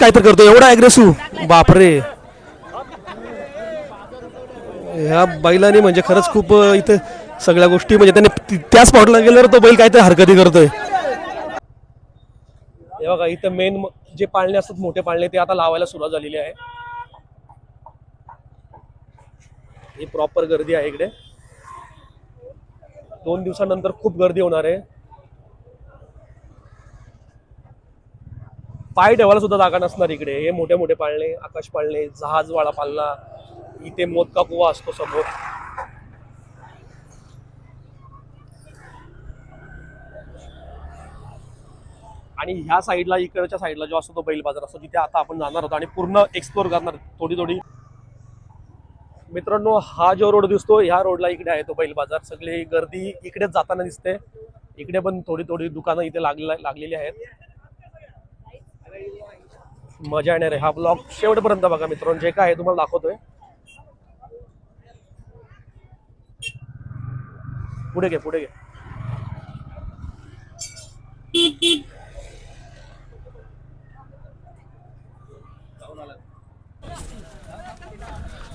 काहीतरी करतो एवढा अग्रेसिव्ह बापरे. ह्या बैलाने म्हणजे खरंच खूप इथे सगळ्या गोष्टी म्हणजे त्याने त्या स्पॉटला गेल्यावर तो बैल काहीतरी हरकती करतोय. हे बघा इथं मेन जे पाळणे असतात मोठे पाळणे ते आता लावायला सुरुवात झालेली आहे. ही प्रॉपर गर्दी आहे इकडे. दोन दिवसानंतर खूप गर्दी होणार आहे. पाय ठेवायला सुद्धा जागा नसणार इकडे. हे मोठे मोठे पाळणे आकाश पाळणे जहाजवाडा पालना इथे मोदका कुवा असतो समोर. आणि ह्या साईडला इकडच्या साईडला जो असतो तो बैल बाजार असतो जिथे आता आपण जाणार होतो आणि पूर्ण एक्सप्लोर करणार थोडी थोडी. मित्रांनो हा जो रोड दिसतो ह्या रोडला इकडे आहे तो बैल बाजार. सगळी गर्दी इकडेच जाताना दिसते. इकडे पण थोडी थोडी दुकानं इथे लागले लागलेली आहेत. मजा येणार आहे. हा ब्लॉग शेवटपर्यंत बघा मित्रांनो जे काय आहे तुम्हाला दाखवतोय. पुढे घे पुढे घे.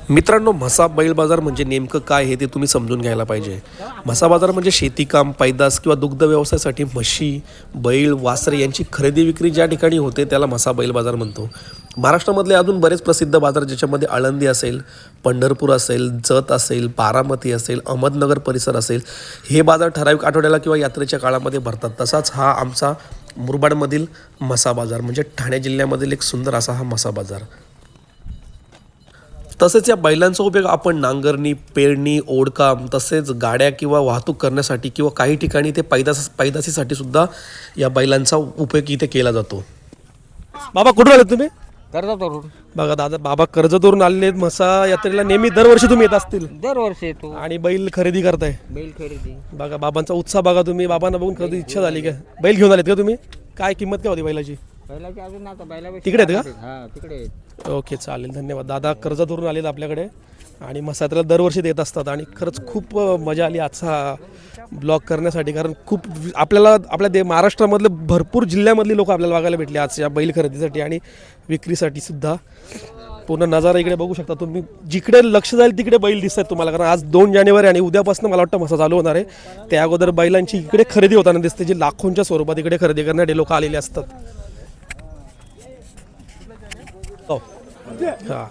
मित्रांनो म्हसा बैल बाजार म्हणजे नेमकं काय हे ते तुम्ही समजून घ्यायला पाहिजे. म्हसा बाजार म्हणजे शेतीकाम पैदास किंवा दुग्ध व्यवसायासाठी म्हशी बैल वासरे यांची खरेदी विक्री ज्या ठिकाणी होते त्याला म्हसा बैल बाजार म्हणतो. महाराष्ट्रामधले अजून बरेच प्रसिद्ध बाजार ज्याच्यामध्ये आळंदी असेल पंढरपूर असेल जत असेल बारामती असेल अहमदनगर परिसर असेल हे बाजार ठराविक आठवड्याला किंवा यात्रेच्या काळामध्ये भरतात. तसाच हा आमचा मुरबाडमधील म्हसा बाजार म्हणजे ठाणे जिल्ह्यामधील एक सुंदर असा हा म्हसा बाजार. तसेच या बैलांचा उपयोग आपण नांगरणी पेरणी ओढकाम तसेच गाड्या किंवा वाहतूक करण्यासाठी किंवा काही ठिकाणी ते पैदास पैदासीसाठी सुद्धा या बैलांचा उपयोग इथे केला जातो. बाबा कुठून आले तुम्ही? करतो तरुण बघा दादा बाबा कर्जतवरून आलेले आहेत. म्हसा यात्रेला नेहमी दरवर्षी तुम्ही येत असतील. दरवर्षी येतो. आणि बैल खरेदी करताय. बैल खरेदी. बघा बाबांचा उत्साह बघा तुम्ही. बाबांना बघून कधी इच्छा झाली का? बैल घेऊन आलेत का तुम्ही? काय किंमत काय होती बैलाची? बैलाची अजून आता बैला तिकडे आहेत का? हा तिकडे आहेत. ओके चालेल. धन्यवाद. दादा कर्जतवरून आलेत आपल्याकडे. आणि मसात्र्याला दरवर्षी देत असतात. आणि खरंच खूप मजा आली आजचा ब्लॉग करण्यासाठी. कारण खूप आपल्याला आपल्या दे महाराष्ट्रामधले भरपूर जिल्ह्यामधली लोक आपल्याला बघायला भेटली आज या बैल खरेदीसाठी आणि विक्रीसाठी सुद्धा. पूर्ण नजारा इकडे बघू शकता तुम्ही. जिकडे लक्ष जाईल तिकडे बैल दिसत आहेत तुम्हाला. कारण आज दोन जानेवारी आणि उद्यापासून मला वाटतं मसा चालू होणार आहे. त्या अगोदर बैलांची इकडे खरेदी होताना दिसते जी लाखोंच्या स्वरूपात इकडे खरेदी करण्यासाठी लोक आलेले असतात. हो.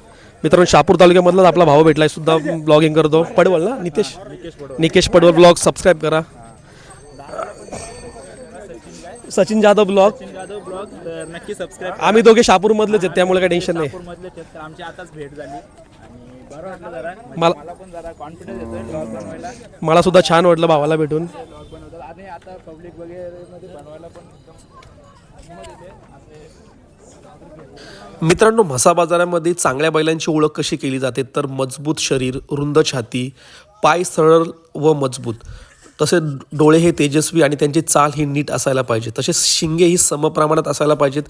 मित्रांनो शहापूर तालुक्यामधलाच आपला भाऊ भेटलाय. सुद्धा ब्लॉगिंग करतो. पडवल ना नितेश? निकेश पडवल ब्लॉग सबस्क्राईब करा. सचिन जाधव ब्लॉग जाधव ब्लॉग तर नक्की सबस्क्राईब आम्ही दोघे शहापूर मधलेच आहेत त्यामुळे काही टेन्शन नाही. मधले तर आमची आताच भेट झाली. आणि बरं वाटलं जरा. म्हणजे मला मला पण जरा कॉन्फिडन्स येतोय ब्लॉग बनवायला. मला सुद्धा छान वाटलं भावाला भेटून. ब्लॉग बनवतात आणि आता पब्लिक वगैरे मध्ये बनवायला पण एकदम हिंमत येते असे मित्रांनो म्हसा बाजारामध्ये चांगल्या बैलांची ओळख कशी केली जाते? तर मजबूत शरीर रुंद छाती पाय सरळ व मजबूत. तसे डोळे हे तेजस्वी आणि त्यांची चाल ही नीट असायला पाहिजे तसेच शिंगे ही समप्रमाणात असायला पाहिजेत.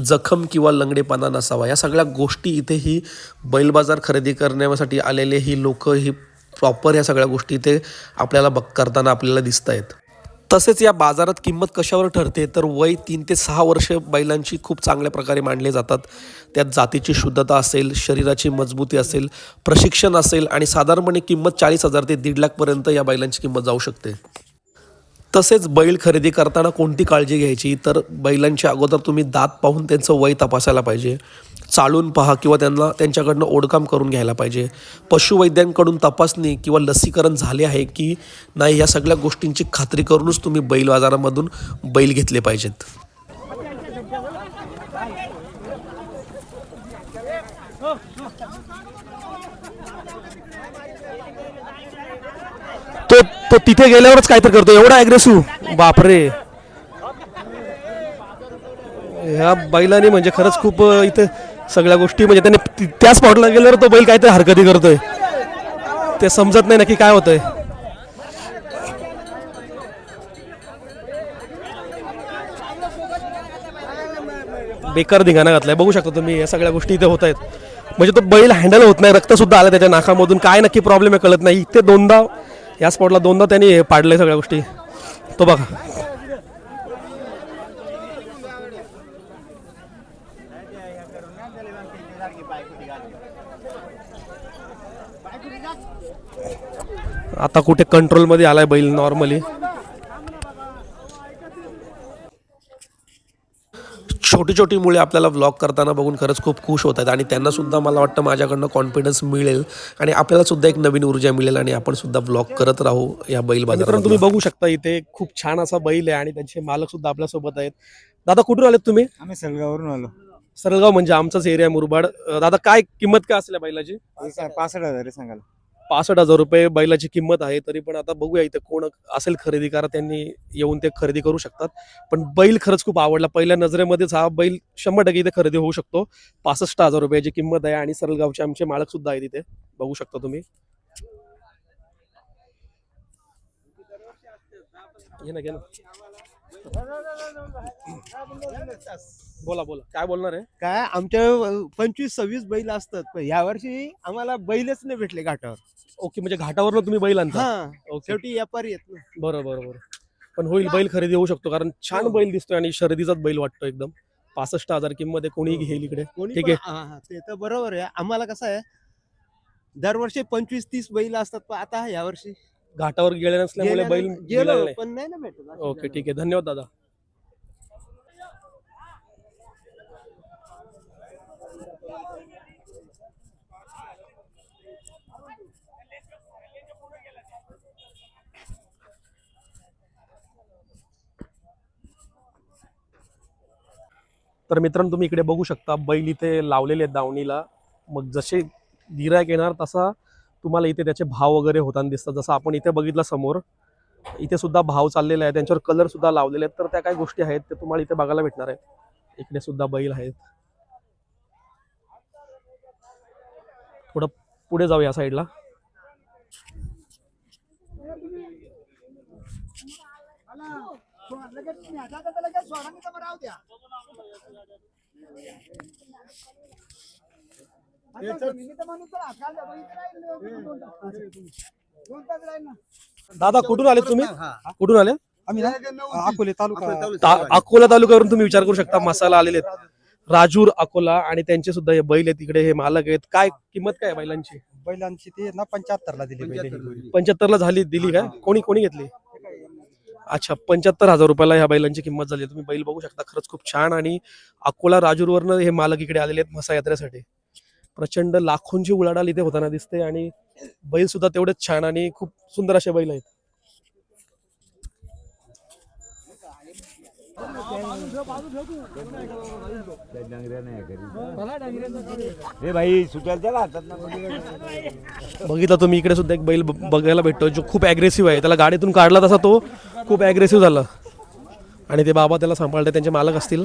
जखम किंवा लंगडेपणा नसावा. या सगळ्या गोष्टी इथे ही बैल बाजार खरेदी करण्यासाठी आलेले ही लोक ही प्रॉपर या सगळ्या गोष्टी इथे आपल्याला बघ करताना आपल्याला दिसत आहेत तसेच या बाजारात किंमत कशावर ठरते तर वय तीन ते सहा वर्ष बैलांची खूप चांगल्या प्रकारे मांडले जातात. त्यात जातीची शुद्धता असेल शरीराची मजबूती असेल प्रशिक्षण असेल आणि साधारणपणे किंमत चाळीस हजार ते दीड लाखपर्यंत या बैलांची किंमत जाऊ शकते. तसेच बैल खरेदी करताना कोणती काळजी घ्यायची? तर बैलांच्या अगोदर तुम्ही दात पाहून त्यांचं वय तपासायला पाहिजे. चालून पहा किंवा त्यांना त्यांच्याकडनं ओढकाम करून घ्यायला पाहिजे. पशुवैद्यांकडून तपासणी किंवा लसीकरण झाले आहे की नाही या सगळ्या गोष्टींची खात्री करूनच तुम्ही बैल बाजारामधून बैल घेतले पाहिजेत. तो तो तिथे गेल्यावरच काहीतरी करतो एवढा अग्रेसिव्ह बापरे. ह्या बैलाने म्हणजे खरंच खूप इथं इथे सगळ्या गोष्टी म्हणजे त्याने ति- त्या स्पॉटला गेल्यावर तो बैल काहीतरी हरकती करतोय. ते समजत नाही नक्की काय होतंय. बेकार धिंगाणा घातलाय. बघू शकता तुम्ही या सगळ्या गोष्टी इथे होत आहेत म्हणजे तो बैल हँडल होत नाही रक्त सुद्धा आलं त्याच्या नाकामधून. काय नक्की प्रॉब्लेम आहे कळत नाही. इथे दोनदा या स्पॉटला दोनदा त्यांनी हे पाडलंय सगळ्या गोष्टी. तो बघा. आता कुठे कंट्रोलमध्ये आलाय बैल नॉर्मली छोटी छोटी मुळे आपल्याला व्लॉग करताना बघून खरंच खूप खुश होत आहेत आणि त्यांना सुद्धा मला वाटतं माझ्याकडनं कॉन्फिडन्स मिळेल आणि आपल्याला सुद्धा एक नवीन ऊर्जा मिळेल आणि आपण सुद्धा व्लॉग करत राहू या बैल बाजारात तुम्ही बघू शकता इथे खूप छान असा बैल आहे आणि त्यांचे मालक सुद्धा आपल्यासोबत आहेत. दादा कुठून आलेत तुम्ही? आम्ही सलगावरून आलो. सरळगाव म्हणजे आमचाच एरिया मुरबाड. अं, दादा काय किंमत काय असल्या बैलाची? पासष्ट हजार आहे पासष्ट हजार रुपये बैलाची किंमत आहे तरी पण आता बघूया इथे कोण असेल खरेदीकार त्यांनी येऊन ते खरेदी करू शकतात. पण बैल खरंच खूप आवडला. पहिल्या नजरेमध्येच हा बैल शंभर टक्के इथे खरेदी होऊ शकतो. पासष्ट हजार रुपयाची किंमत आहे आणि सरळगावचे आमचे मालक सुद्धा आहेत इथे. बघू शकता तुम्ही. घे ना घे ना. बोला बोला. काय बोलणार आहे? काय आमच्या पंचवीस सव्वीस बैल असतात पण यावर्षी आम्हाला बैलच नाही भेटले घाटावर. ओके म्हणजे घाटावरनं तुम्ही बैल आणता? हा ओके. शेवटी व्यापारी येत ना. बरं बरं बरं. पण होईल बैल खरेदी होऊ शकतो कारण छान बैल दिसतोय आणि शर्दीचाच बैल वाटतो एकदम. पासष्ट हजार किंमत आहे कोणी घेईल इकडे. कोणी ठीक पण- आहे. हा, हा, ते तर बरोबर आहे. आम्हाला कसं आहे दरवर्षी पंचवीस तीस बैल असतात पण आता यावर्षी घाटावर गेले नसल्यामुळे बैल गेलो. पण नाही ना भेटत असं ओके झालं. ठीक आहे धन्यवाद दादा तर मित्रांनो तुम्ही इकडे बघू शकता बैल इथे लावलेले आहेत दावणीला मग जसे गिरायक येणार तसा तुम्हाला इथे त्याचे भाव वगैरे होताना दिसतात. जसं आपण इथे बघितलं समोर इथे सुद्धा भाव चाललेला आहे त्यांच्यावर कलर सुद्धा लावलेले आहेत. तर त्या काही गोष्टी आहेत ते तुम्हाला इथे बघायला भेटणार आहेत. इकडे सुद्धा बैल आहेत. थोडं पुढे जाऊ या साईडला दादा कुठून आले तुम्ही? कुठून आले? आम्ही अकोले तालुका अकोला तालुक्यावरून तुम्ही विचार करू शकता मसाला आलेले आहेत. राजूर अकोला आणि त्यांचे सुद्धा हे बैल आहेत तिकडे हे मालक आहेत. काय किंमत काय आहे बैलांची? बैलांची ती ना पंच्याहत्तर ला दिली. पंच्याहत्तर ला झाली दिली काय कोणी कोणी घेतली? अच्छा पंच्याहत्तर हजार रुपयाला ह्या बैलांची किंमत झाली तुम्ही बैल बघू शकता खरंच खूप छान आणि अकोला राजूरवरनं हे मालक इकडे आलेले आहेत मसा यात्रेसाठी प्रचंड लाखोंची उलाढाल इथे होताना दिसते आणि बैल सुद्धा तेवढेच छान आणि खूप सुंदर असे बैल आहेत. बघितलं तुम्ही इकडे सुद्धा एक बैल बघायला भेटतो जो खूप ॲग्रेसिव्ह आहे. त्याला गाडीतून काढला तसा तो खूप ॲग्रेसिव्ह झाला. आणि ते बाबा त्याला सांभाळते त्यांचे मालक असतील.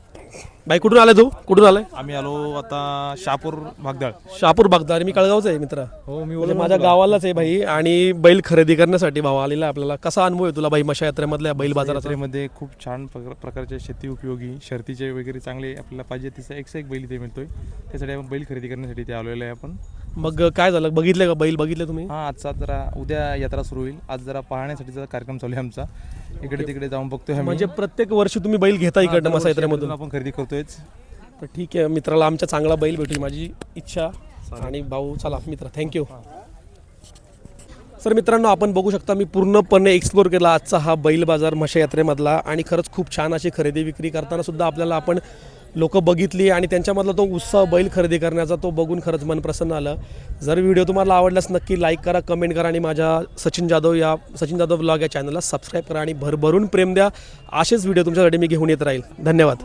बाई कुठून आले तू? कुठून आलाय? आम्ही आलो आता शापूर भागदाळ. शहापूर बागदार मी कळगावचा आहे मित्र. हो मी म्हणजे माझ्या गावालाच आहे भाई आणि बैल खरेदी करण्यासाठी भाव आलेला आहे आपल्याला. कसा अनुभव आहे तुला भाई मशा यात्रेमधल्या बैल बाजाराचा? यात्रेमध्ये खूप छान प्रकार- प्रकारचे शेती उपयोगी शर्तीचे वगैरे चांगले आपल्याला पाहिजे तिचा एकशे एक बैल इथे मिळतोय. त्यासाठी आपण बैल खरेदी करण्यासाठी इथे आलेलो आहे आपण. मग काय झालं? बघितले का बैल? बघितले तुम्ही? हा आजचा जरा उद्या यात्रा सुरू होईल. आज जरा पाहण्यासाठीचा कार्यक्रम चालू आहे आमचा. इकडे तिकडे जाऊन बघतोय. म्हणजे प्रत्येक वर्षी तुम्ही बैल घेता इकडनं मसा यात्रेमधून आपण खरेदी करतोयच. तर ठीक आहे मित्राला आमच्या चांगला बैल भेटेल माझी इच्छा. आणि भाऊ चला मित्र थँक्यू सर मित्रांनो आपण बघू शकता मी पूर्णपणे एक्सप्लोर केला आजचा हा बैल बाजार मशा यात्रेमधला आणि खरंच खूप छान अशी खरेदी विक्री करताना सुद्धा आपल्याला आपण लोक बघितली आणि त्यांच्यामधला तो उत्साह बैल खरेदी करण्याचा तो बघून खरंच मन प्रसन्न आलं. जर व्हिडिओ तुम्हाला आवडल्यास नक्की लाईक करा कमेंट करा आणि माझ्या सचिन जाधव या सचिन जाधव ब्लॉग या चॅनलला सबस्क्राईब करा आणि भरभरून प्रेम द्या. असेच व्हिडिओ तुमच्यासाठी मी घेऊन येत राहील. धन्यवाद.